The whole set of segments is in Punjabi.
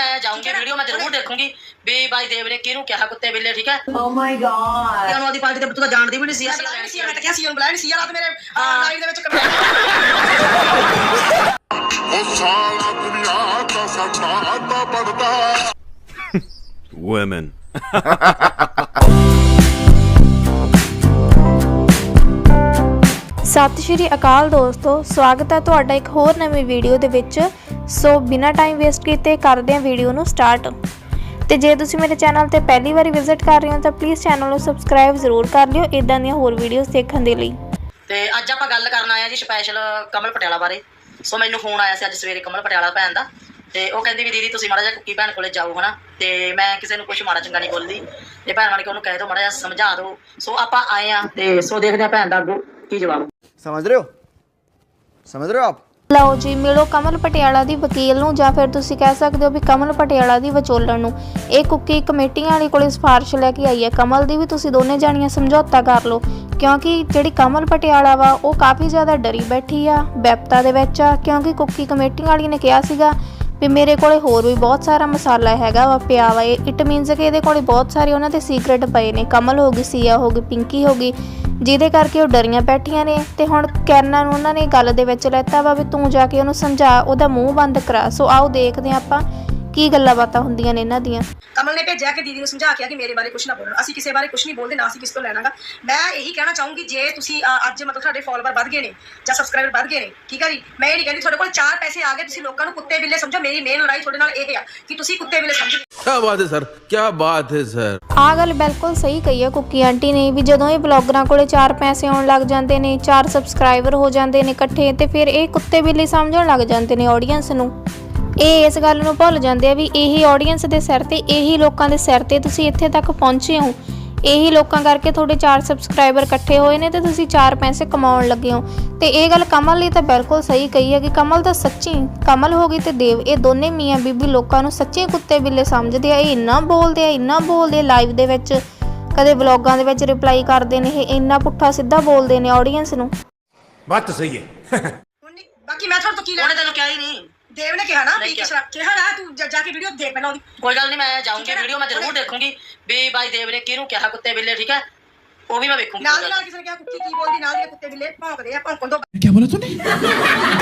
ਮੈਂ ਜਾਊਂਗੀ ਵੀਡੀਓ ਮੈਂ ਜ਼ਰੂਰ ਦੇਖੂੰਗੀ। ਵੀ ਬਾਈ ਦੇਵ ਨੇ ਕਿਹਨੂੰ ਕਿਹਾ ਕੁੱਤੇ ਬਿੱਲੇ ਠੀਕ ਹੈ? Oh my god. ਤੇ ਉਹਨੂੰ ਆਦੀ ਪਾਰਟੀ ਤੇ ਤੂੰ ਤਾਂ ਜਾਣਦੀ ਵੀ ਨਹੀਂ ਸੀ। ਅਸੀਂ ਬੁਲਾਇਆ ਸੀ ਮੈਂ ਤਾਂ ਕਿਹਾ ਸੀ ਨਹੀਂ ਸੀ। ਰਾਤ ਮੇਰੇ ਲਾਈਵ ਦੇ ਵਿੱਚ ਕਮੈਂਟ ਉਹ ਸਾਲਾ ਦੁਨੀਆ ਦਾ ਸੱਟਾ ਤਾਂ ਪੜਦਾ। Women. ਸਤਿ ਸ਼੍ਰੀ ਅਕਾਲ ਦੋਸਤੋ ਸਵਾਗਤ ਹੈ ਤੁਹਾਡਾ ਇੱਕ ਹੋਰ ਨਵੀਂ ਵੀਡੀਓ ਦੇ ਵਿੱਚ। ਸੋ ਬਿਨਾਂ ਟਾਈਮ ਵੇਸਟ ਕੀਤੇ ਕਰਦੇ ਹਾਂ ਵੀਡੀਓ ਨੂੰ ਸਟਾਰਟ ਤੇ ਜੇ ਤੁਸੀਂ ਮੇਰੇ ਚੈਨਲ ਤੇ ਪਹਿਲੀ ਵਾਰੀ ਵਿਜ਼ਿਟ ਕਰ ਰਹੇ ਹੋ ਤਾਂ ਪਲੀਜ਼ ਚੈਨਲ ਨੂੰ ਸਬਸਕ੍ਰਾਈਬ ਜ਼ਰੂਰ ਕਰ ਲਿਓ ਇਦਾਂ ਦੀਆਂ ਹੋਰ ਵੀਡੀਓਜ਼ ਦੇਖਣ ਦੇ ਲਈ। ਤੇ ਅੱਜ ਆਪਾਂ ਗੱਲ ਕਰਨ ਆਏ ਜੀ ਸਪੈਸ਼ਲ ਕਮਲ ਪਟਿਆਲਾ ਬਾਰੇ। ਸੋ ਮੈਨੂੰ ਫੋਨ ਆਇਆ ਸੀ ਅੱਜ ਸਵੇਰੇ ਕਮਲ ਪਟਿਆਲਾ ਭੈਣ ਦਾ। ਤੇ ਉਹ ਕਹਿੰਦੀ ਵੀ ਦੀਦੀ ਤੁਸੀਂ ਮਾੜਾ ਜਿਹਾ ਕੁੱਕੀ ਭੈਣ ਕੋਲੇ ਜਾਓ ਹਨਾ। ਤੇ ਮੈਂ ਕਿਸੇ ਨੂੰ ਕੁਝ ਮਾੜਾ ਚੰਗਾ ਨਹੀਂ ਬੋਲਦੀ। ਤੇ ਭੈਣ ਵਾਲੀ ਕਿ ਉਹਨੂੰ ਕਹਿ ਦੋ ਮਾੜਾ ਜਿਹਾ ਸਮਝਾ ਦਿਓ ਸੋ ਆਪਾਂ ਆਏ ਆ ਤੇ ਸੋ ਦੇਖਦੇ ਆ ਭੈਣ ਦਾ ਅੱਗੋਂ ਕੀ ਜਵਾਬ। ਸਮਝ ਰਹੇ ਹੋ? ਸਮਝ ਰਹੇ ਹੋ ਆਪ? ਲਓ ਜੀ, ਮਿਲੋ ਕਮਲ ਪਟਿਆਲਾ ਦੀ ਵਕੀਲ ਨੂੰ ਜਾਂ ਫਿਰ ਤੁਸੀਂ ਕਹਿ ਸਕਦੇ ਹੋ ਵੀ ਕਮਲ ਪਟਿਆਲਾ ਦੀ ਵਿਚੋਲਣ ਨੂੰ। ਇਹ ਕੁੱਕੀ ਕਮੇਟੀਆਂ ਵਾਲੀ ਕੋਲੇ ਸਿਫਾਰਿਸ਼ ਲੈ ਕੇ ਆਈ ਹੈ। ਕਮਲ ਦੀ ਵੀ ਤੁਸੀਂ ਦੋਨੇ ਜਾਣੀਆਂ ਸਮਝੌਤਾ ਕਰ ਲਓ, ਕਿਉਂਕਿ ਜਿਹੜੀ ਕਮਲ ਪਟਿਆਲਾ ਵਾ, ਉਹ ਕਾਫੀ ਜ਼ਿਆਦਾ ਡਰੀ ਬੈਠੀ ਆ, ਬਿਪਤਾ ਦੇ ਵਿੱਚ ਆ, ਕਿਉਂਕਿ ਕੁੱਕੀ ਕਮੇਟੀਆਂ ਵਾਲੀ ਨੇ ਕਿਹਾ ਸੀਗਾ ਵੀ ਮੇਰੇ ਕੋਲੇ ਹੋਰ ਵੀ ਬਹੁਤ ਸਾਰਾ ਮਸਾਲਾ ਹੈਗਾ ਵਾ, ਪਿਆ ਵਾ। ਇਟ ਮੀਨਸ ਕਿ ਇਹਦੇ ਕੋਲੇ ਬਹੁਤ ਸਾਰੇ ਉਹਨਾਂ ਦੇ ਸੀਕ੍ਰੇਟ ਪਏ ਨੇ। ਕਮਲ ਹੋ ਗਈ, ਸੀਆ ਹੋ ਗਈ, ਪਿੰਕੀ ਹੋ ਗਈ। ਜਿਹਦੇ ਕਰਕੇ ਉਹ ਡਰੀਆਂ ਬੈਠੀਆਂ ਨੇ ਤੇ ਹੁਣ ਕੈਰਨਾ ਨੂੰ ਉਹਨਾਂ ਨੇ ਗੱਲ ਦੇ ਵਿੱਚ ਲੈਤਾ ਵਾ ਵੀ ਤੂੰ ਜਾ ਕੇ ਉਹਨੂੰ ਸਮਝਾ, ਉਹਦਾ ਮੂੰਹ ਬੰਦ ਕਰਾ। ਸੋ ਆਓ ਦੇਖਦੇ ਹਾਂ ਆਪਾਂ ਕੀ ਗੱਲਾਂ ਬਾਤਾਂ ਹੁੰਦੀਆਂ ਨੇ ਇਹਨਾਂ ਦੀਆਂ? ਕਮਲ ਨੇ ਭੇਜਿਆ ਕਿ ਦੀਦੀ ਨੂੰ ਸਮਝਾ ਕੇ ਆ ਕਿ ਮੇਰੇ ਬਾਰੇ ਕੁਝ ਨਾ ਬੋਲਣਾ। ਅਸੀਂ ਕਿਸੇ ਬਾਰੇ ਕੁਝ ਨਹੀਂ ਬੋਲਦੇ ਨਾ ਅਸੀਂ ਕਿਸ ਤੋਂ ਲੈਣਾਗਾ। ਮੈਂ ਇਹੀ ਕਹਿਣਾ ਚਾਹੂੰਗੀ ਜੇ ਤੁਸੀਂ ਅੱਜ ਮਤਲਬ ਤੁਹਾਡੇ ਫਾਲੋਅਰ ਵੱਧ ਗਏ ਨੇ ਜਾਂ ਸਬਸਕ੍ਰਾਈਬਰ ਵੱਧ ਗਏ ਨੇ ਠੀਕ ਆ ਜੀ? ਮੈਂ ਇਹ ਨਹੀਂ ਕਹਿੰਦੀ ਤੁਹਾਡੇ ਕੋਲ ਚਾਰ ਪੈਸੇ ਆ ਗਏ ਤੁਸੀਂ ਲੋਕਾਂ ਨੂੰ ਕੁੱਤੇ ਬਿੱਲੇ ਸਮਝੋ। ਮੇਰੀ ਮੇਨ ਲੜਾਈ ਤੁਹਾਡੇ ਨਾਲ ਇਹ ਆ ਕਿ ਤੁਸੀਂ ਕੁੱਤੇ ਬਿੱਲੇ ਸਮਝੋ। क्या बात है सर क्या बात है सर ਆ ਗੱਲ ਬਿਲਕੁਲ ਸਹੀ ਕਹੀ ਹੈ ਕੁੱਕੀ ਆਂਟੀ ਨੇ ਵੀ ਜਦੋਂ ਇਹ ਬਲੌਗਰਾਂ ਕੋਲੇ ਚਾਰ ਪੈਸੇ ਆਉਣ ਲੱਗ ਜਾਂਦੇ ਨੇ ਚਾਰ ਸਬਸਕ੍ਰਾਈਬਰ ਹੋ ਜਾਂਦੇ ਨੇ ਇਕੱਠੇ ਤੇ ਫਿਰ ਇਹ ਕੁੱਤੇ ਬਿੱਲੀ ਸਮਝਣ ਲੱਗ ਜਾਂਦੇ ਨੇ ਆਡੀਅנס ਨੂੰ। ਇਹ ਇਸ ਗੱਲ ਨੂੰ ਭੁੱਲ ਜਾਂਦੇ ਆ ਵੀ ਇਹੀ ਆਡੀਅנס ਦੇ ਸਿਰ ਤੇ ਇਹੀ ਲੋਕਾਂ ਦੇ ਸਿਰ ਤੇ ਤੁਸੀਂ ਇੱਥੇ ਤੱਕ ਪਹੁੰਚੇ ਹੋ। ਇਹੀ ਲੋਕਾਂ ਕਰਕੇ ਤੁਹਾਡੇ 4 ਸਬਸਕ੍ਰਾਈਬਰ ਇਕੱਠੇ ਹੋਏ ਨੇ ਤੇ ਤੁਸੀਂ 4 ਪੈਸੇ ਕਮਾਉਣ ਲੱਗੇ ਹੋ। ਤੇ ਇਹ ਗੱਲ ਕਮਲ ਲਈ ਤਾਂ ਬਿਲਕੁਲ ਸਹੀ ਕਹੀ ਹੈ ਕਿ ਕਮਲ ਤਾਂ ਸੱਚੀ ਕਮਲ ਹੋ ਗਈ ਤੇ ਦੇਵ ਇਹ ਦੋਨੇ ਮੀਆਂ ਬੀਬੀ ਲੋਕਾਂ ਨੂੰ ਸੱਚੇ ਕੁੱਤੇ ਬਿੱਲੇ ਸਮਝਦੇ ਆ ਇਹ ਇੰਨਾ ਬੋਲਦੇ ਆ ਇੰਨਾ ਬੋਲਦੇ ਲਾਈਵ ਦੇ ਵਿੱਚ। ਕਦੇ ਵਲੌਗਾਂ ਦੇ ਵਿੱਚ ਰਿਪਲਾਈ ਕਰਦੇ ਨੇ ਇਹ ਇੰਨਾ ਪੁੱਠਾ ਸਿੱਧਾ ਬੋਲਦੇ ਨੇ ਆਡੀਅנס ਨੂੰ। ਬਾਤ ਸਹੀ ਹੈ। ਬਾਕੀ ਮੈਂ ਤੁਹਾਨੂੰ ਕੀ ਲੈਣਾ? ਤੈਨੂੰ ਕਿਹਾ ਹੀ ਨਹੀਂ। ਦੇਵ ਨੇ ਕਿਹਾ ਨਾ ਵੀ ਨਹੀਂ ਕਿਹਾ। ਕਿਹਾ ਨਾ ਤੂੰ ਜਾ- ਜਾ ਕੇ ਵੀਡੀਓ ਦੇਖ ਪਹਿਲਾਂ ਉਹਦੀ। ਕੋਈ ਗੱਲ ਨਹੀਂ ਮੈਂ ਜਾਊਂਗੀ ਠੀਕ ਹੈ ਨਾ? ਵੀਡੀਓ ਮੈਂ ਜ਼ਰੂਰ ਦੇਖੂੰਗੀ ਵੀ ਬਾਈ ਦੇਵ ਨੇ ਕਿਹਨੂੰ ਕਿਹਾ ਕੁੱਤੇ ਬਿੱਲੇ ਠੀਕ ਹੈ? ਉਹ ਵੀ ਮੈਂ ਵੇਖੂੰਗੀ ਨਾਲ ਦੀ ਨਾਲ ਕਿਸੇ ਨੇ ਕਿਹਾ ਕੁੱਤੀ ਕੀ ਬੋਲਦੀ ਨਾਲ ਦੇ ਕੁੱਤੇ ਬਿੱਲੇ ਭੌਂਕਦੇ ਆ ਭੌਂਕਣ ਤੋਂ?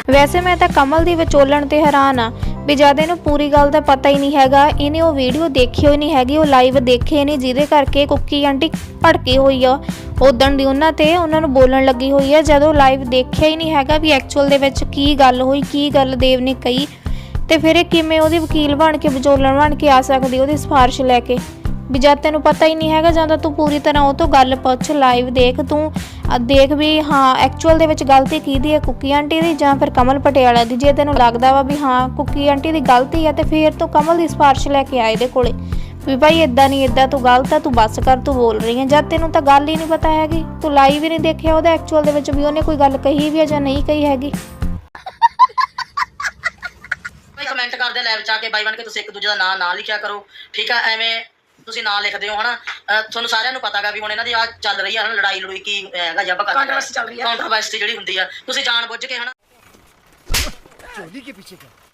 ਵੈਸੇ ਮੈਂ ਤਾਂ ਕਮਲ ਦੀ ਵਿਚੋਲਣ ਤੇ ਹੈਰਾਨ ਆ। ਵੀ ਜਦ ਇਹਨੂੰ ਪੂਰੀ ਗੱਲ ਦਾ ਪਤਾ ਹੀ ਨਹੀਂ ਹੈਗਾ। ਇਹਨੇ ਉਹ ਵੀਡੀਓ ਦੇਖੀ ਹੋਈ ਨਹੀਂ ਹੈਗੀ, ਉਹ ਲਾਈਵ ਦੇਖੇ ਨਹੀਂ ਜਿਹਦੇ ਕਰਕੇ ਕੁੱਕੀ ਆਂਟੀ ਭੜਕੀ ਹੋਈ ਆ। ਉਦਣ ਦੀ ਉਹਨਾਂ ਤੇ ਉਹਨਾਂ ਨੂੰ ਬੋਲਣ ਲੱਗੀ ਹੋਈ ਆ, ਜਦੋਂ ਲਾਈਵ ਦੇਖਿਆ ਹੀ ਨਹੀਂ ਹੈਗਾ ਵੀ ਐਕਚੁਅਲ ਦੇ ਵਿੱਚ ਕੀ ਗੱਲ ਹੋਈ, ਕੀ ਗੱਲ ਦੇਵ ਨੇ ਕਹੀ। ਤੇ ਫਿਰ ਇਹ ਕਿਵੇਂ ਉਹਦੀ ਵਕੀਲ ਬਣ ਕੇ, ਵਿਚੋਲਣ ਬਣ ਕੇ ਆ ਸਕਦੀ ਉਹਦੀ ਸਿਫਾਰਿਸ਼ ਲੈ ਕੇ? ਵੀ ਜਦ ਤੈਨੂੰ ਪਤਾ ਹੀ ਨਹੀਂ ਹੈਗਾ, ਜਾਂ ਤਾਂ ਤੂੰ ਪੂਰੀ ਤਰ੍ਹਾਂ ਉਹ ਤੋਂ ਗੱਲ ਪੁੱਛ ਲਾਈਵ ਦੇਖ, ਤੂੰ ਦੇਖ ਵੀ, ਹਾਂ ਐਕਚੁਅਲ ਦੇ ਵਿੱਚ ਗਲਤੀ ਕਿਹਦੀ ਹੈ, ਕੁੱਕੀ ਆਂਟੀ ਦੀ ਜਾਂ ਫਿਰ ਕਮਲ ਪਟਿਆਲਾ ਦੀ? ਜੇ ਤੈਨੂੰ ਲੱਗਦਾ ਵਾ ਵੀ, ਹਾਂ, ਕੁੱਕੀ ਆਂਟੀ ਦੀ ਗਲਤੀ ਹੈ ਤੇ ਫਿਰ ਤੂੰ ਕਮਲ ਦੀ ਸਿਫਾਰਿਸ਼ ਲੈ ਕੇ ਆ ਇਹਦੇ ਕੋਲੇ। ਵੀ ਭਾਈ ਇਦਾਂ ਨਹੀਂ ਇਦਾਂ ਤੂੰ ਗਲਤ ਆ, ਤੂੰ ਬੱਸ ਕਰ, ਤੂੰ ਬੋਲ ਰਹੀ ਹੈ। ਜਦ ਤੈਨੂੰ ਤਾਂ ਗੱਲ ਹੀ ਨਹੀਂ ਪਤਾ ਹੈਗੀ, ਤੂੰ ਲਾਈਵ ਹੀ ਨਹੀਂ ਦੇਖਿਆ ਉਹਦਾ ਐਕਚੁਅਲ ਦੇ ਵਿੱਚ ਵੀ ਉਹਨੇ ਕੋਈ ਗੱਲ ਕਹੀ ਵੀ ਹੈ ਜਾਂ ਨਹੀਂ ਕਹੀ ਹੈਗੀ। ਭਾਈ ਕਮੈਂਟ ਕਰਦੇ ਲਾਈਵ ਚ ਆ ਕੇ। ਬਾਈ ਬਣ ਕੇ ਤੁਸੀਂ ਇੱਕ ਦੂਜੇ ਦਾ ਨਾਂ, ਨਾ ਲਿਖਿਆ ਕਰੋ। ਠੀਕ ਆ, ਐਵੇਂ ਤੁਸੀਂ ਨਾਂ ਲਿਖਦੇ ਹੋ, ਹਨਾ? ਤੁਹਾਨੂੰ ਸਾਰਿਆਂ ਨੂੰ ਪਤਾਗਾ ਵੀ ਹੁਣ ਇਹਨਾਂ ਦੀ ਆ ਚੱਲ ਰਹੀ ਆ ਹਨਾ ਲੜਾਈ ਲੜੂਈ ਕੀ ਹੈਗਾ ਜੱਬ ਕਰ Controversy ਚੱਲ ਰਹੀ ਆ। ਕੰਟਰੋਵਰਸੀ ਜਿਹੜੀ ਹੁੰਦੀ ਆ। ਤੁਸੀਂ ਜਾਣ ਬੁੱਝ ਕੇ ਹਨਾ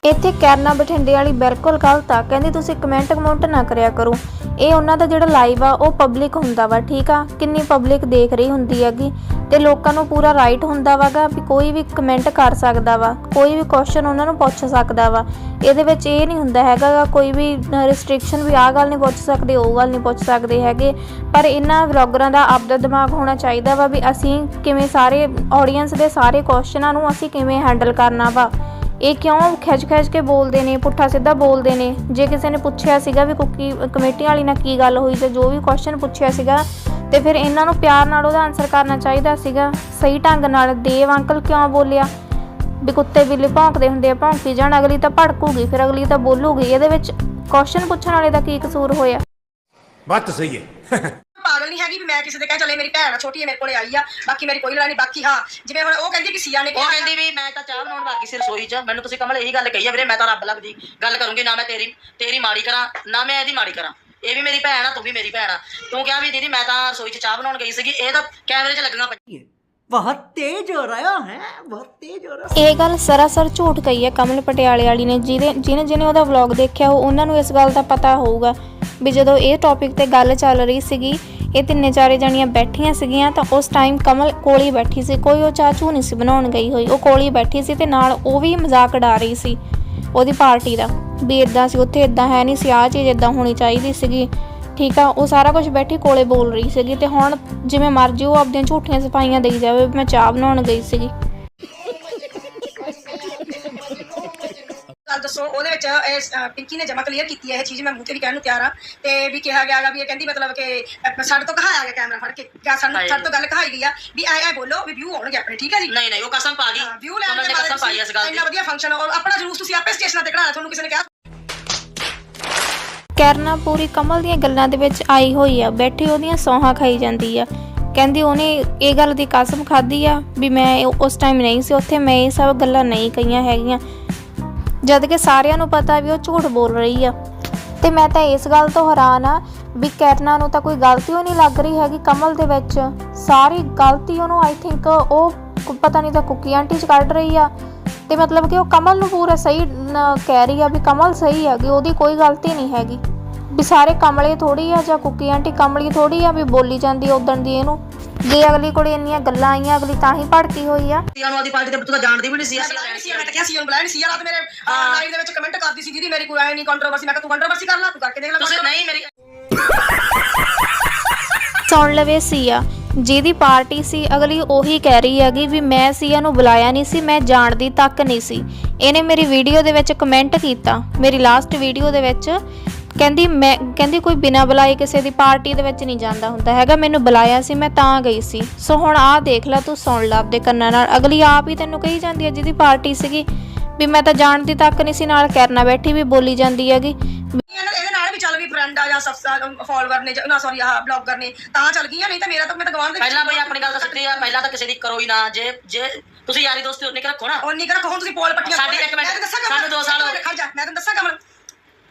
ਇੱਥੇ ਕਰਨਾ ਬਠਿੰਡੇ ਵਾਲੀ ਬਿਲਕੁਲ ਗਲਤ ਆ। ਕਹਿੰਦੀ, ਤੁਸੀਂ ਕਮੈਂਟ ਕਮੈਂਟ ਨਾ ਕਰਿਆ ਕਰੋ। ਇਹ ਉਹਨਾਂ ਦਾ ਜਿਹੜਾ ਲਾਈਵ ਆ, ਉਹ ਪਬਲਿਕ ਹੁੰਦਾ ਵਾ, ਠੀਕ ਆ? ਕਿੰਨੀ ਪਬਲਿਕ ਦੇਖ ਰਹੀ ਹੁੰਦੀ ਹੈਗੀ? ਤੇ ਲੋਕਾਂ ਨੂੰ ਪੂਰਾ ਰਾਈਟ ਹੁੰਦਾ ਵਾਗਾ ਵੀ ਕੋਈ ਵੀ ਕਮੈਂਟ ਕਰ ਸਕਦਾ ਵਾ, ਕੋਈ ਵੀ ਕੁਐਸਚਨ ਉਹਨਾਂ ਨੂੰ ਪੁੱਛ ਸਕਦਾ ਵਾ। ਇਹਦੇ ਵਿੱਚ ਇਹ ਨਹੀਂ ਹੁੰਦਾ ਹੈਗਾ ਕੋਈ ਵੀ ਰਿਸਟ੍ਰਿਕਸ਼ਨ ਵੀ ਆਹ ਗੱਲ ਨਹੀਂ ਪੁੱਛ ਸਕਦੇ, ਉਹ ਗੱਲ ਨਹੀਂ ਪੁੱਛ ਸਕਦੇ ਹੈਗੇ। ਪਰ ਇਹਨਾਂ ਵਲੌਗਰਾਂ ਦਾ ਆਪਦਾ ਦਿਮਾਗ ਹੋਣਾ ਚਾਹੀਦਾ ਵਾ ਵੀ ਅਸੀਂ ਕਿਵੇਂ ਸਾਰੇ ਆਡੀਅנס ਦੇ ਸਾਰੇ ਕੁਐਸਚਨਾਂ ਨੂੰ ਅਸੀਂ ਕਿਵੇਂ ਹੈਂਡਲ ਕਰਨਾ ਵਾ। ਇਹ ਕਿਉਂ ਖਿੱਚ-ਖਿੱਚ ਕੇ ਬੋਲਦੇ ਨੇ, ਪੁੱਠਾ ਸਿੱਧਾ ਬੋਲਦੇ ਨੇ? ਜੇ ਕਿਸੇ ਨੇ ਪੁੱਛਿਆ ਸੀਗਾ ਵੀ ਕੁੱਕੀ ਕਮੇਟੀ ਵਾਲੀ ਨਾਲ ਕੀ ਗੱਲ ਹੋਈ ਜਾਂ ਜੋ ਵੀ ਕੁਐਸਚਨ ਪੁੱਛਿਆ ਸੀਗਾ, ਤੇ ਫਿਰ ਇਹਨਾਂ ਨੂੰ ਪਿਆਰ ਨਾਲ ਉਹਦਾ ਆਨਸਰ ਕਰਨਾ ਚਾਹੀਦਾ ਸੀਗਾ। ਸਹੀ ਢੰਗ ਨਾਲ ਦੇਵ ਅੰਕਲ ਕਿਉਂ ਬੋਲਿਆ? ਵੀ ਕੁੱਤੇ ਬਿੱਲੀ ਭੌਂਕਦੇ ਹੁੰਦੇ ਆ, ਭੌਂਕੀ ਜਾਣ, ਅਗਲੀ ਤਾਂ ਭੜਕੂਗੀ, ਫਿਰ ਅਗਲੀ ਤਾਂ ਬੋਲੂਗੀ। ਇਹਦੇ ਵਿੱਚ ਕੁਐਸਚਨ ਪੁੱਛਣ ਵਾਲੇ ਦਾ ਕੀ ਕਸੂਰ ਹੋਇਆ? ਬੱਤ ਸਹੀ ਹੈ। ਪਾਗਲ ਨਹੀਂ ਹੈਗੀ ਵੀ ਮੈਂ ਕਿਸੇ ਦੇ ਕਹਿ ਚੱਲੇ ਮੇਰੀ ਭੈਣ ਆ ਛੋਟੀ ਹੈ ਮੇਰੇ ਕੋਲੇ ਆਈ ਆ ਬਾਕੀ ਮੇਰੀ ਕੋਈ ਲੜਾਈ ਨਹੀਂ ਬਾਕੀ ਹਾਂ ਜਿਵੇਂ ਹੁਣ ਉਹ ਕਹਿੰਦੀ ਕਿ ਸੀਆ ਨੇ ਉਹ ਕਿਹਾ ਕਹਿੰਦੀ ਵੀ ਮੈਂ ਤਾਂ ਚਾਹ ਬਣਾਉਣ ਲੱਗੀ ਸੀ ਰਸੋਈ 'ਚ ਮੈਨੂੰ ਤੁਸੀਂ ਕਮਲ ਇਹੀ ਗੱਲ ਕਹੀ ਆ ਵੀਰੇ ਮੈਂ ਤਾਂ ਰੱਬ ਲੱਗਦੀ ਗੱਲ ਕਰੂੰਗੀ ਨਾ ਮੈਂ ਤੇਰੀ ਤੇਰੀ ਮਾੜੀ ਕਰਾਂ ਨਾ ਮੈਂ ਇਹਦੀ ਮਾੜੀ ਕਰਾਂ ਇਹ ਵੀ ਮੇਰੀ ਭੈਣ ਆ ਤੂੰ ਵੀ ਮੇਰੀ ਭੈਣ ਆ ਤੂੰ ਕਿਹਾ ਵੀ ਦੀਦੀ ਮੈਂ ਤਾਂ ਰਸੋਈ 'ਚ ਚਾਹ ਬਣਾਉਣ ਗਈ ਸੀਗੀ ਇਹ ਤਾਂ ਕੈਮਰੇ 'ਚ ਲੱਗਣਾ ਪਈ बहुत तेज हो रहा है बहुत तेज हो रहा ਇਹ ਗੱਲ ਸਰਾਸਰ ਝੂਠ ਕਹੀ ਹੈ ਕਮਲ ਪਟਿਆਲੇ ਵਾਲੀ ਨੇ ਜਿਹਦੇ ਜਿਹਨੇ ਜਿਹਨੇ ਉਹਦਾ ਵਲੌਗ ਦੇਖਿਆ ਹੋ ਉਹਨਾਂ ਨੂੰ ਇਸ ਗੱਲ ਦਾ ਪਤਾ ਹੋਊਗਾ ਵੀ ਜਦੋਂ ਇਹ ਟੌਪਿਕ ਤੇ ਗੱਲ ਚੱਲ ਰਹੀ ਸੀਗੀ, ਇਹ ਤਿੰਨੇ ਚਾਰੇ ਜਣੀਆਂ ਬੈਠੀਆਂ ਸੀਗੀਆਂ, ਤਾਂ ਉਸ ਟਾਈਮ ਕਮਲ ਕੋਲ ਹੀ ਬੈਠੀ ਸੀ। ਕੋਈ ਉਹ ਚਾਚੂ ਨਹੀਂ ਸੀ ਬਣਾਉਣ ਗਈ ਹੋਈ। ਉਹ ਕੋਲ ਹੀ ਬੈਠੀ ਸੀ ਤੇ ਨਾਲ ਉਹ ਵੀ ਮਜ਼ਾਕ ਉਡਾ ਰਹੀ ਸੀ ਉਹਦੀ ਪਾਰਟੀ ਦਾ ਵੀ ਇਦਾਂ ਸੀ, ਉੱਥੇ ਇਦਾਂ ਹੈ ਨਹੀਂ ਸੀ, ਆਹ ਚੀਜ਼ ਇਦਾਂ ਹੋਣੀ ਚਾਹੀਦੀ ਸੀਗੀ। ਠੀਕ ਆ, ਉਹ ਸਾਰਾ ਕੁਝ ਬੈਠੀ ਕੋਲੇ ਬੋਲ ਰਹੀ ਸੀਗੀ ਤੇ ਹੁਣ ਜਿਵੇਂ ਮਰਜ਼ੀ ਉਹ ਆਪਦੀਆਂ ਝੂਠੀਆਂ ਸਫਾਈਆਂ ਦੇਈ ਜਾਵੇ, ਵੀ ਮੈਂ ਚਾਹ ਬਣਾਉਣ ਗਈ ਸੀਗੀ ਗੱਲ ਦੱਸੋ ਉਹਦੇ ਵਿੱਚ ਇਹ ਅ, ਪਿੰਕੀ ਨੇ ਜਮਾ ਕਲੀਅਰ ਕੀਤੀ ਹੈ ਇਹ ਚੀਜ਼ ਮੈਂ ਮੂੰਹ ਤੇ ਵੀ ਕਹਿਣ ਨੂੰ ਤਿਆਰ ਆ ਤੇ ਵੀ ਕਿਹਾ ਗਿਆ ਗਾ ਵੀ ਇਹ ਕਹਿੰਦੀ ਮਤਲਬ ਕਿ ਸਾਡੇ ਤੋਂ ਕਹਾਇਆ ਗਿਆ ਕੈਮਰਾ ਫੜ ਕੇ ਕਿਆ ਸਾਨੂੰ। ਸਾਡੇ ਤੋਂ ਗੱਲ ਕਹਾਈ ਗਈ ਆ ਵੀ ਐ ਐ ਬੋਲੋ ਵੀ ਵਿਊ ਆਉਣਗੇ ਆਪਣੇ ਠੀਕ ਹੈ ਜੀ? ਨਹੀਂ ਨਹੀਂ ਉਹ ਕਸਮ ਪਾ ਗਈ। ਵਿਊ ਲੈਣ ਦੇ ਕਸਮ ਪਾਈ ਇਸ ਗੱਲ ਦੀ। ਇੰਨਾ ਵਧੀਆ ਫੰਕਸ਼ਨ ਔਰ ਆਪਣਾ ਜਲੂਸ ਤੁਸੀਂ ਆਪੇ ਸਟੇਸ਼ਨਾਂ ਤੇ ਕਢਾਇਆ ਤੁਹਾਨੂੰ ਕਿਸੇ ਨੇ ਕਿਹਾ ਕਰਨਾ ਪੂਰੀ ਕਮਲ ਦੀਆਂ ਗੱਲਾਂ ਦੇ ਵਿੱਚ ਆਈ ਹੋਈ ਆ ਬੈਠੀ ਉਹਦੀਆਂ ਸੌਹਾਂ ਖਾਈ ਜਾਂਦੀ ਆ। ਕਹਿੰਦੀ ਉਹਨੇ ਇਹ ਗੱਲ ਦੀ ਕਸਮ ਖਾਧੀ ਆ ਵੀ ਮੈਂ ਉਸ ਟਾਈਮ ਨਹੀਂ ਸੀ ਉੱਥੇ ਮੈਂ ਇਹ ਸਭ ਗੱਲਾਂ ਨਹੀਂ ਕਹੀਆਂ ਹੈਗੀਆਂ। ਜਦ ਕਿ ਸਾਰਿਆਂ ਨੂੰ ਪਤਾ ਵੀ ਉਹ ਝੂਠ ਬੋਲ ਰਹੀ ਆ। ਤੇ ਮੈਂ ਤਾਂ ਇਸ ਗੱਲ ਤੋਂ ਹੈਰਾਨ ਆ ਵੀ ਕਰਨਾ ਨੂੰ ਤਾਂ ਕੋਈ ਗਲਤੀ ਉਹ ਨਹੀਂ ਲੱਗ ਰਹੀ ਹੈਗੀ ਕਮਲ ਦੇ ਵਿੱਚ। ਸਾਰੀ ਗਲਤੀ ਉਹਨੂੰ ਆਈ ਥਿੰਕ ਉਹ ਪਤਾ ਨਹੀਂ ਤਾਂ ਕੁੱਕੀ ਆਂਟੀ ਚ ਕੱਢ ਰਹੀ ਆ। ਤੇ ਮਤਲਬ ਕਿ ਉਹ ਕਮਲ ਨੂੰ ਪੂਰਾ ਸਹੀ ਕਹਿ ਰਹੀ ਆ ਵੀ ਕਮਲ ਸਹੀ ਹੈਗੀ ਉਹਦੀ ਕੋਈ ਗਲਤੀ ਨਹੀਂ ਹੈਗੀ। ਵੀ ਸਾਰੇ ਕਮਲੇ ਥੋੜੀ ਆ ਜਾਂ ਕੁੱਕੀ ਆਂਟੀ ਕਮਲੀ ਥੋੜੀ ਆ ਵੀ ਬੋਲੀ ਜਾਂਦੀ ਆ ਉਦਣ ਦੀ ਇਹਨੂੰ। ਜੇ ਅਗਲੀ ਕੋਲ ਇੰਨੀਆਂ ਗੱਲਾਂ ਆਈਆਂ ਅਗਲੀ ਤਾਂ ਹੀ ਭੜਕੀ ਹੋਈ ਆ। ਸੀਆ ਨੂੰ ਆਦੀ ਪਾਰਟੀ ਤੇ ਤੂੰ ਤਾਂ ਜਾਣਦੀ ਵੀ ਨਹੀਂ ਸੀ। ਮੈਂ ਅਸੀਂ ਬੁਲਾਇਆ ਨਹੀਂ ਸੀ ਮੈਂ ਤਾਂ ਕਿਹਾ ਸੀ ਉਹਨੂੰ ਬੁਲਾਇਆ ਨਹੀਂ ਸੀ। ਰਾਤ ਮੇਰੇ ਲਾਈਵ ਦੇ ਵਿੱਚ ਕਮੈਂਟ ਕਰਦੀ ਸੀ ਦੀਦੀ ਮੇਰੀ ਕੋਈ ਆਏ ਨਹੀਂ ਕੰਟਰੋਵਰਸੀ ਮੈਂ ਕਿਹਾ ਤੂੰ ਕੰਟਰੋਵਰਸੀ ਕਰ ਲੈ ਤੂੰ ਕਰਕੇ ਦੇਖ ਲੈ ਤੁਸੀਂ ਨਹੀਂ ਮੇਰੀ ਸੁਣ ਲਵੇ ਸੀਆ ਜਿਹਦੀ ਪਾਰਟੀ ਸੀ ਅਗਲੀ ਉਹੀ ਕਹਿ ਰਹੀ ਹੈਗੀ ਵੀ ਮੈਂ ਸੀਆ ਨੂੰ ਬੁਲਾਇਆ ਨਹੀਂ ਸੀ ਮੈਂ ਜਾਣਦੀ ਤੱਕ ਨਹੀਂ ਸੀ। ਇਹਨੇ ਮੇਰੀ ਵੀਡੀਓ ਦੇ ਵਿੱਚ ਕਮੈਂਟ ਕੀਤਾ। ਮੇਰੀ ਲਾਸਟ ਵੀਡੀਓ ਦੇ ਵਿੱਚ ਕਹਿੰਦੀ ਮੈਂ ਕਹਿੰਦੀ ਕੋਈ ਬਿਨਾਂ ਬੁਲਾਏ ਕਿਸੇ ਦੀ ਪਾਰਟੀ ਦੇ ਵਿੱਚ ਨਹੀਂ ਜਾਂਦਾ ਹੁੰਦਾ ਹੈਗਾ ਮੈਨੂੰ ਬੁਲਾਇਆ ਸੀ ਮੈਂ ਤਾਂ ਗਈ ਸੀ। ਸੋ ਹੁਣ ਆਹ ਦੇਖ ਲੈ ਤੂੰ ਸੁਣ ਲੈ ਆਪਦੇ ਕੰਨਾਂ ਨਾਲ। ਅਗਲੀ ਆਪ ਹੀ ਤੈਨੂੰ ਕਹੀ ਜਾਂਦੀ ਹੈ ਜਿਹਦੀ ਪਾਰਟੀ ਸੀਗੀ ਵੀ ਮੈਂ ਤਾਂ ਜਾਣਦੀ ਤੱਕ ਨਹੀਂ ਸੀ ਨਾਲ ਕਰਨਾ ਬੈਠੀ ਵੀ ਬੋਲੀ ਜਾਂਦੀ ਹੈਗੀ। ਇਹਦੇ ਨਾਲ ਵੀ ਚੱਲ ਵੀ ਫਰੈਂਡ ਆ ਜਾਂ ਸਬਸਕ੍ਰਾਈਬ ਫਾਲੋਅਰ ਨੇ ਜਾਂ- ਨਾ ਸੌਰੀ ਆਹ ਬਲੌਗਰ ਨੇ ਤਾਂ ਚੱਲ ਗਈਆਂ ਨਹੀਂ ਤਾਂ ਮੇਰਾ ਤਾਂ ਮੈਂ ਤਾਂ ਗਵਾਂਢ ਦੇ ਪਹਿਲਾਂ ਬਈ ਆਪਣੀ ਗੱਲ ਤਾਂ ਸੱਚੀ ਆ ਪਹਿਲਾਂ ਤਾਂ ਕਿਸੇ ਦੀ ਕਰੋ ਹੀ ਨਾ ਜੇ ਜੇ ਤੁਸੀਂ ਯਾਰੀ ਦੋਸਤੀ ਉਹਨੇ ਕਿ ਰੱਖੋ ਨਾ। ਉਹ ਨਹੀਂ ਕਰ ਹੁਣ ਤੁਸੀਂ ਪੋਲ ਪੱਟੀਆਂ ਸਾਡੀ ਇੱਕ ਮਿੰਟ, ਮੈਂ ਤੈਨੂੰ ਦੱਸਾਂਗਾ ਸਾਨੂੰ ਦੋ ਸਾਲ ਹੋ ਗਏ। ਖੜ ਜਾ ਮੈਂ ਤੈਨੂੰ ਦੱਸਾਂਗਾ ਕਮਲ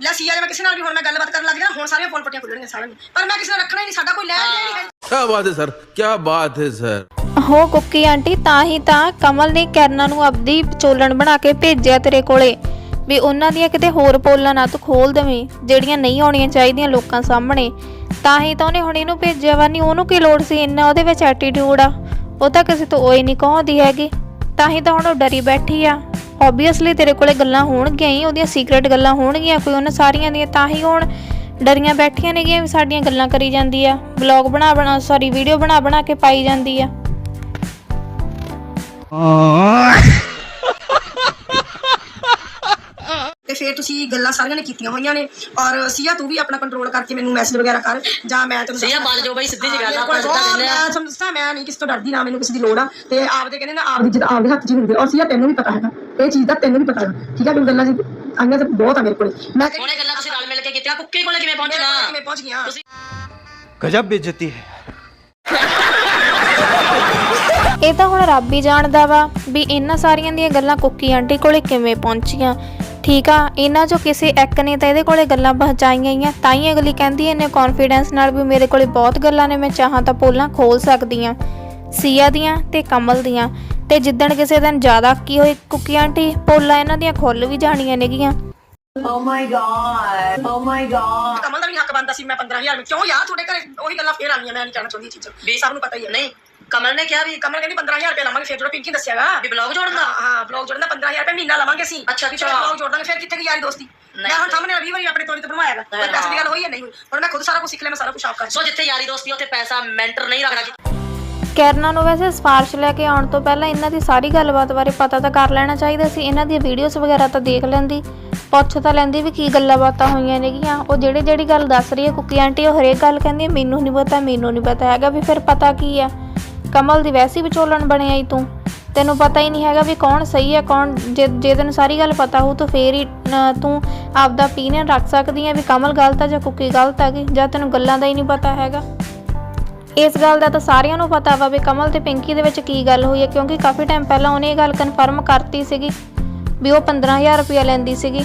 ਲੈ ਸੀਆ ਜੇ ਮੈਂ ਕਿਸੇ ਨਾਲ ਵੀ ਹੁਣ ਮੈਂ ਗੱਲਬਾਤ ਕਰਨ ਲੱਗ ਜਾਣਾ ਹੁਣ ਸਾਰੀਆਂ ਪੋਲ ਪੱਟੀਆਂ ਖੁੱਲਣਗੀਆਂ ਸਾਰਿਆਂ ਨੂੰ। ਪਰ ਮੈਂ ਕਿਸੇ ਨਾਲ ਰੱਖਣਾ ਹੀ ਨਹੀਂ ਸਾਡਾ ਕੋਈ ਲੈਣ ਦੇਣ ਨਹੀਂ ਹੈ ਕੀ ਬਾਤ ਹੈ ਸਰ ਕੀ ਬਾਤ ਹੈ ਸਰ। ਹੋ ਕੁੱਕੀ ਆਂਟੀ ਤਾਂ ਹੀ ਤਾਂ ਕਮਲ ਨੇ ਕਰਨਾ ਨੂੰ ਆਪਦੀ ਪਚੋਲਣ ਬਣਾ ਕੇ ਭੇਜਿਆ ਤੇਰੇ ਕੋਲੇ ਵੀ ਉਹਨਾਂ ਦੀਆਂ ਕਿਤੇ ਹੋਰ ਪੋਲਾਂ ਨਾ ਤੂੰ ਖੋਲ ਦੇਵੇਂ ਜਿਹੜੀਆਂ ਨਹੀਂ ਆਉਣੀਆਂ ਚਾਹੀਦੀਆਂ ਲੋਕਾਂ ਸਾਹਮਣੇ। ਤਾਂ ਹੀ ਤਾਂ ਉਹਨੇ ਹੁਣ ਇਹਨੂੰ ਭੇਜਿਆ ਵਾ ਨਹੀਂ ਉਹਨੂੰ ਕੀ ਲੋੜ ਸੀ ਇੰਨਾ ਉਹਦੇ ਵਿੱਚ ਐਟੀਟਿਊਡ ਆ? ਉਹ ਤਾਂ ਕਿਸੇ ਤੋਂ ਓਏ ਨਹੀਂ ਕਹਉਂਦੀ ਹੈਗੀ। ਤਾਂ ਹੀ ਤਾਂ ਹੁਣ ਉਹ ਡਰੀ ਬੈਠੀ ਆ। ਓਬਵੀਅਸਲੀ ਤੇਰੇ ਕੋਲੇ ਗੱਲਾਂ ਹੋਣਗੀਆਂ ਹੀ ਉਹਦੀਆਂ ਸੀਕ੍ਰੇਟ ਗੱਲਾਂ ਹੋਣਗੀਆਂ ਕੋਈ ਉਹਨਾਂ ਸਾਰੀਆਂ ਦੀਆਂ ਤਾਂ ਹੀ ਹੁਣ ਡਰੀਆਂ ਬੈਠੀਆਂ ਨੇਗੀਆਂ ਵੀ ਸਾਡੀਆਂ ਗੱਲਾਂ ਕਰੀ ਜਾਂਦੀ ਆ ਵਲੌਗ ਬਣਾ ਬਣਾ ਸੌਰੀ ਵੀਡੀਓ ਬਣਾ ਬਣਾ ਕੇ ਪਾਈ ਜਾਂਦੀ ਆ ਤੇ ਫਿਰ ਤੁਸੀਂ ਗੱਲਾਂ ਸਾਰੀਆਂ ਨੇ ਕੀਤੀਆਂ ਹੋਈਆਂ ਨੇ ਔਰ ਸੀਆ ਤੂੰ ਵੀ ਆਪਣਾ ਕੰਟਰੋਲ ਕਰਕੇ ਮੈਨੂੰ ਮੈਸੇਜ ਵਗੈਰਾ ਕਰ ਜਾਂ ਮੈਂ ਤੈਨੂੰ ਸੀਆ, ਬਚ ਜਾਓ ਬਈ, ਸਿੱਧੀ ਜਿਹੀ ਗੱਲ ਆਪਾਂ ਸਿੱਧਾ ਕਹਿੰਦੇ ਆ। ਮੈਂ ਤੁਹਾਨੂੰ ਦੱਸਾਂ ਮੈਂ ਨਹੀਂ ਕਿਸੇ ਤੋਂ ਡਰਦੀ ਨਾ ਮੈਨੂੰ ਕਿਸੇ ਦੀ ਲੋੜ ਆ ਤੇ ਆਪਦੇ ਕਹਿੰਦੇ ਨਾ ਆਪਦੀ ਜਿੱਦ ਆਪਦੇ ਹੱਥ 'ਚ ਹੁੰਦੀ। ਔਰ ਸੀਆ ਤੈਨੂੰ ਵੀ ਪਤਾ ਹੈਗਾ ਇਹ ਚੀਜ਼ ਦਾ ਤੈਨੂੰ ਨਹੀਂ ਪਤਾ ਠੀਕ ਹੈ ਕਿਉਂ ਗੱਲਾਂ ਸੀ ਆਈਆਂ ਤਾਂ ਬਹੁਤ ਆ ਮੇਰੇ ਕੋਲ। ਮੈਂ ਕਿਹਾ ਉਹਨੇ ਗੱਲਾਂ ਤੁਸੀਂ ਰਲ ਮਿਲ ਕੇ ਕੀਤੀਆਂ ਕੁੱਕੇ ਕੋਲ ਕਿਵੇਂ ਪਹੁੰਚਣਾ? ਕਿਵੇਂ ਪਹੁੰਚ ਗਿਆ ਗਜਬ ਬੇਇੱਜ਼ਤੀ ਹੈ। ਇਹ ਤਾਂ ਹੁਣ ਰੱਬ ਹੀ ਜਾਣਦਾ ਵਾ ਵੀ ਇਹਨਾਂ ਸਾਰੀਆਂ ਦੀਆਂ ਗੱਲਾਂ ਕੁੱਕੀ ਆਂਟੀ ਕੋਲੇ ਕਿਵੇਂ ਪਹੁੰਚੀਆਂ। ਠੀਕ ਆ ਇਹਨਾਂ ਚੋਂ ਕਿਸੇ ਇੱਕ ਨੇ ਤਾਂ ਇਹਦੇ ਕੋਲੇ ਗੱਲਾਂ ਪਹੁੰਚਾਈਆਂ ਹੀ ਤਾਂ ਹੀ ਅਗਲੀ ਕਹਿੰਦੀ ਇਹਨੇ ਕੌਨਫੀਡੈਂਸ ਨਾਲ ਵੀ ਮੇਰੇ ਕੋਲੇ ਬਹੁਤ ਗੱਲਾਂ ਨੇ ਮੈਂ ਚਾਹਾਂ ਤਾਂ ਪੋਲਾਂ ਖੋਲ ਸਕਦੀ ਆ। ਸੀਆ ਦੀਆਂ ਤੇ ਕਮਲ ਦੀਆਂ। ਤੇ ਜਿੱਦਣ ਕਿਸੇ ਦਿਨ ਜ਼ਿਆਦਾ ਕੀ ਹੋਈ ਕੁੱਕੀ ਆਂਟੀ ਪੋਲਾਂ ਇਹਨਾਂ ਦੀਆਂ ਖੁੱਲ ਵੀ ਜਾਣੀਆਂ ਨੇਗੀਆਂ। ਕਮਲ ਦਾ ਵੀ ਹੱਕ ਬਣਦਾ ਸੀ ਮੈਂ 15000 ਵਿੱਚ। ਕਿਉਂ ਯਾਰ ਤੁਹਾਡੇ ਘਰੇ ਉਹੀ ਗੱਲਾਂ ਫੇਰ ਆਉਂਦੀਆਂ ਮੈਂ ਨਹੀਂ ਕਹਿਣਾ ਚਾਹੁੰਦੀ ਇਹ ਚੀਜ਼ਾਂ ਵੀ- ਸਭ ਨੂੰ ਪਤਾ ਹੀ ਹੈ। ਨਹੀਂ ਕਮਲ ਨੇ ਕਿਹਾ ਵੀ ਕਮਲ ਕਹਿੰਦੀ 15000 ਰੁਪਏ ਲਾਵਾਂਗੇ ਫਿਰ ਜਿਹੜਾ ਪਿੰਕੀ ਦੱਸਿਆਗਾ ਵੀ ਬਲੌਗ ਜੋੜਨ ਦਾ ਹਾਂ ਬਲੌਗ ਜੋੜਨ ਦਾ 15000 ਰੁਪਏ ਮਹੀਨਾ ਲਵਾਂਗੇ ਅਸੀਂ। ਅੱਛਾ, ਵੀ। ਚਲੋ ਬਲੌਗ ਜੋੜ ਦਾਂਗੇ ਫਿਰ ਕਿੱਥੇ ਗਈ ਯਾਰੀ ਦੋਸਤੀ? ਮੈਂ ਹੁਣ। ਸਾਹਮਣੇ 20 ਵਾਰੀ ਆਪਣੇ ਤੋਰੀ ਤੋਂ ਬਣਵਾਇਆਗਾ ਕੋਈ ਪੈਸੇ ਦੀ ਗੱਲ ਹੋਈ ਹੈ ਨਹੀਂ ਹੋਈ? ਹੁਣ ਮੈਂ ਖੁਦ ਸਾਰਾ ਕੁਝ ਸਿੱਖ ਲਿਆ ਮੈਂ ਸਾਰਾ ਕੁਝ ਆਪ ਕਰ ਸੋ ਜਿੱਥੇ ਯਾਰੀ ਦੋਸਤੀ ਉੱਥੇ ਪੈਸਾ ਮੈਂਟਰ ਨਹੀਂ ਰੱਖਣਾ ਕੈਰਨਾ ਨੂੰ ਵੈਸੇ ਸਿਫਾਰਿਸ਼ ਲੈ ਕੇ ਆਉਣ ਤੋਂ ਪਹਿਲਾਂ ਇਹਨਾਂ ਦੀ ਸਾਰੀ ਗੱਲਬਾਤ ਬਾਰੇ ਪਤਾ ਤਾਂ ਕਰ ਲੈਣਾ ਚਾਹੀਦਾ ਸੀ। ਇਹਨਾਂ ਦੀਆਂ ਵੀਡੀਓਜ਼ ਵਗੈਰਾ ਤਾਂ ਦੇਖ ਲੈਂਦੀ। ਪੁੱਛ ਤਾਂ ਲੈਂਦੀ ਵੀ ਕੀ ਗੱਲਾਂ ਬਾਤਾਂ ਹੋਈਆਂ ਨੇਗੀਆਂ। ਉਹ ਜਿਹੜੇ ਜਿਹੜੀ ਗੱਲ ਦੱਸ ਰਹੀ ਹੈ ਕੁੱਕੀ ਆਂਟੀ ਉਹ ਹਰੇਕ ਗੱਲ ਕਹਿੰਦੀ ਹੈ, ਮੈਨੂੰ ਨਹੀਂ ਪਤਾ ਮੈਨੂੰ ਨਹੀਂ ਪਤਾ ਹੈਗਾ ਵੀ ਫਿਰ ਪਤਾ ਕੀ ਹੈ ਕਮਲ ਦੀ ਵੈਸੀ ਵਿਚੋਲਣ ਬਣਿਆ ਹੀ ਤੂੰ। ਤੈਨੂੰ ਪਤਾ ਹੀ ਨਹੀਂ ਹੈਗਾ ਵੀ ਕੌਣ ਸਹੀ ਹੈ ਕੌਣ ਜੇ ਜੇ ਤੈਨੂੰ ਸਾਰੀ ਗੱਲ ਪਤਾ ਹੋ ਤਾਂ ਫੇਰ ਹੀ ਤੂੰ ਆਪਦਾ ਓਪੀਨੀਅਨ ਰੱਖ ਸਕਦੀ ਹੈ ਵੀ ਕਮਲ ਗਲਤ ਹੈ ਜਾਂ ਕੁੱਕੀ ਗਲਤ ਹੈਗੀ ਜਾਂ ਤੈਨੂੰ ਗੱਲਾਂ ਦਾ ਹੀ ਨਹੀਂ ਪਤਾ ਹੈਗਾ। ਇਸ ਗੱਲ ਦਾ ਤਾਂ ਸਾਰਿਆਂ ਨੂੰ ਪਤਾ ਵਾ ਵੀ ਕਮਲ ਤੇ ਪਿੰਕੀ ਦੇ ਵਿੱਚ ਕੀ ਗੱਲ ਹੋਈ ਹੈ, ਕਿਉਂਕਿ ਕਾਫੀ ਟਾਈਮ ਪਹਿਲਾਂ ਉਹਨੇ ਇਹ ਗੱਲ ਕਨਫਰਮ ਕਰਤੀ ਸੀਗੀ ਵੀ ਉਹ 15000 ਰੁਪਇਆ ਲੈਂਦੀ ਸੀਗੀ।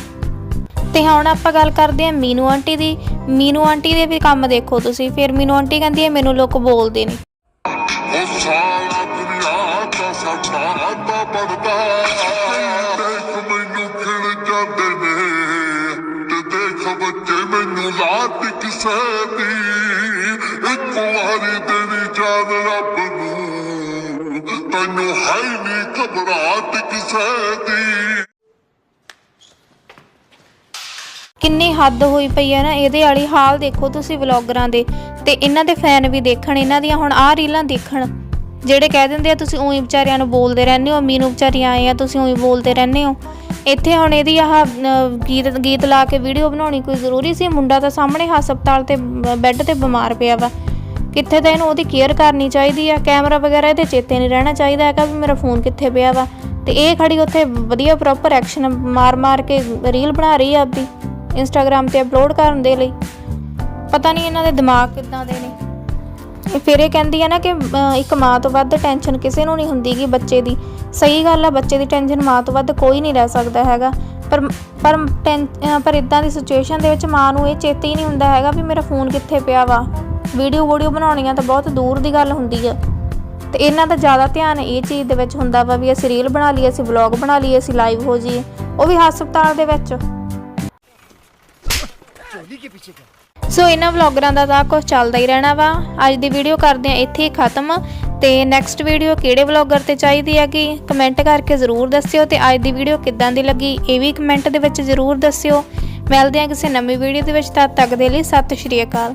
ਤੇ ਹੁਣ ਆਪਾਂ ਗੱਲ ਕਰਦੇ ਹਾਂ ਮੀਨੂ ਆਂਟੀ ਦੀ। ਮੀਨੂ ਆਂਟੀ ਦੇ ਵੀ ਕੰਮ ਦੇਖੋ ਤੁਸੀਂ, ਫਿਰ ਮੀਨੂ ਆਂਟੀ ਕਹਿੰਦੀ ਹੈ ਮੈਨੂੰ ਲੋਕ ਬੋਲਦੇ ਨਹੀਂ ਉਹ ਸਾਰਾ ਦੁਨੀਆ ਸਾਡਾ ਤਾਂ ਬਣਦਾ ਦੇਖ ਮੈਨੂੰ ਖਿਲ ਜਾਂਦੇ ਨੇ ਤੇ ਦੇਖ ਬੱਚੇ ਮੈਨੂੰ ਲਾਟ ਕਿਸੇ ਦੀ। ਇੱਕ ਵਾਰੀ ਜਾਨ ਰੱਬ ਨੂੰ। ਤੈਨੂੰ ਹੈ ਨਹੀਂ ਘਬਰਾਹਟ ਕਿਸੇ ਦੀ ਕਿੰਨੀ ਹੱਦ ਹੋਈ ਪਈ ਹੈ ਨਾ, ਇਹਦੇ ਵਾਲੀ ਹਾਲ ਦੇਖੋ ਤੁਸੀਂ ਵਲੌਗਰਾਂ ਦੇ। ਤੇ ਇਹਨਾਂ ਦੇ ਫੈਨ ਵੀ ਦੇਖਣ, ਇਹਨਾਂ ਦੀਆਂ ਹੁਣ ਆਹ ਰੀਲਾਂ ਦੇਖਣ। ਜਿਹੜੇ ਕਹਿ ਦਿੰਦੇ ਆ, ਤੁਸੀਂ ਉਹੀ ਵਿਚਾਰਿਆਂ ਨੂੰ ਬੋਲਦੇ ਰਹਿੰਦੇ ਹੋ ਮੀਨੂ ਵਿਚਾਰੀਆਂ ਆਏ ਆ, ਤੁਸੀਂ ਉਹੀ ਬੋਲਦੇ ਰਹਿੰਦੇ ਹੋ। ਇੱਥੇ ਹੁਣ ਇਹਦੀ ਆਹ ਗੀਤ ਗੀਤ ਲਾ ਕੇ ਵੀਡੀਓ ਬਣਾਉਣੀ ਕੋਈ ਜ਼ਰੂਰੀ ਸੀ? ਮੁੰਡਾ ਤਾਂ ਸਾਹਮਣੇ ਹਸਪਤਾਲ ਤੇ ਬੈੱਡ ਤੇ ਬਿਮਾਰ ਪਿਆ ਵਾ। ਕਿੱਥੇ ਤਾਂ ਇਹਨੂੰ ਉਹਦੀ ਕੇਅਰ ਕਰਨੀ ਚਾਹੀਦੀ ਆ, ਕੈਮਰਾ ਵਗੈਰਾ ਇਹਦੇ ਚੇਤੇ ਨਹੀਂ ਰਹਿਣਾ ਚਾਹੀਦਾ ਹੈਗਾ ਵੀ ਮੇਰਾ ਫੋਨ ਕਿੱਥੇ ਪਿਆ ਵਾ। ਤੇ ਇਹ ਖੜੀ ਉੱਥੇ ਵਧੀਆ ਪ੍ਰੋਪਰ ਐਕਸ਼ਨ ਮਾਰ-ਮਾਰ ਕੇ ਰੀਲ ਬਣਾ ਰਹੀ ਆ ਆਪਦੀ ਇੰਸਟਾਗ੍ਰam ਤੇ ਅਪਲੋਡ ਕਰਨ ਦੇ ਲਈ। ਪਤਾ ਨਹੀਂ ਇਹਨਾਂ ਦੇ ਦਿਮਾਗ ਕਿੱਦਾਂ ਦੇ ਨੇ। ਫਿਰ ਇਹ ਕਹਿੰਦੀ ਆ ਨਾ ਕਿ ਇੱਕ ਮਾਂ ਤੋਂ ਵੱਧ ਟੈਨਸ਼ਨ ਕਿਸੇ ਨੂੰ ਨਹੀਂ ਹੁੰਦੀਗੀ ਬੱਚੇ ਦੀ। ਸਹੀ ਗੱਲ ਆ, ਬੱਚੇ ਦੀ ਟੈਨਸ਼ਨ ਮਾਂ ਤੋਂ ਵੱਧ ਕੋਈ ਨਹੀਂ ਲੈ ਸਕਦਾ ਹੈਗਾ। ਪਰ ਪਰ ਪਰ ਇਦਾਂ ਦੀ ਸਿਚੁਏਸ਼ਨ ਦੇ ਵਿੱਚ ਮਾਂ ਨੂੰ ਇਹ ਚੇਤੇ ਹੀ ਨਹੀਂ ਹੁੰਦਾ ਹੈਗਾ ਵੀ ਮੇਰਾ ਫੋਨ ਕਿੱਥੇ ਪਿਆ ਵਾ। ਵੀਡੀਓ ਵੀਡੀਓ ਬਣਾਉਣੀਆਂ ਤਾਂ ਬਹੁਤ ਦੂਰ ਦੀ ਗੱਲ ਹੁੰਦੀ ਆ। ਤੇ ਇਹਨਾਂ ਦਾ ਜ਼ਿਆਦਾ ਧਿਆਨ ਇਹ ਚੀਜ਼ ਦੇ ਵਿੱਚ ਹੁੰਦਾ ਵਾ ਵੀ ਅਸੀਂ ਰੀਲ ਬਣਾ ਲਈਏ, ਅਸੀਂ ਵਲੌਗ ਬਣਾ ਲਈਏ, ਅਸੀਂ ਲਾਈਵ ਹੋ ਜਾਈਏ। ਉਹ ਵੀ ਹਸਪਤਾਲ ਦੇ ਵਿੱਚ। ਸੋ ਇਹਨਾਂ ਵਲੌਗਰਾਂ ਦਾ ਤਾਂ ਕੁਝ ਚੱਲਦਾ ਹੀ ਰਹਿਣਾ ਵਾ। ਅੱਜ ਦੀ ਵੀਡੀਓ ਕਰਦੇ ਆ ਇੱਥੇ ਹੀ ਖਤਮ। ਤੇ ਨੈਕਸਟ ਵੀਡੀਓ ਕਿਹੜੇ ਵਲੌਗਰ ਤੇ ਚਾਹੀਦੀ ਹੈਗੀ? ਕਮੈਂਟ ਕਰਕੇ ਜ਼ਰੂਰ ਦੱਸਿਓ। ਤੇ ਅੱਜ ਦੀ ਵੀਡੀਓ ਕਿੱਦਾਂ ਦੀ ਲੱਗੀ, ਇਹ ਵੀ ਕਮੈਂਟ ਦੇ ਵਿੱਚ ਜ਼ਰੂਰ ਦੱਸਿਓ। ਮਿਲਦੇ ਆ ਕਿਸੇ ਨਵੀਂ ਵੀਡੀਓ ਦੇ ਵਿੱਚ, ਤਦ ਤੱਕ ਦੇ ਲਈ ਸਤਿ ਸ਼੍ਰੀ ਅਕਾਲ।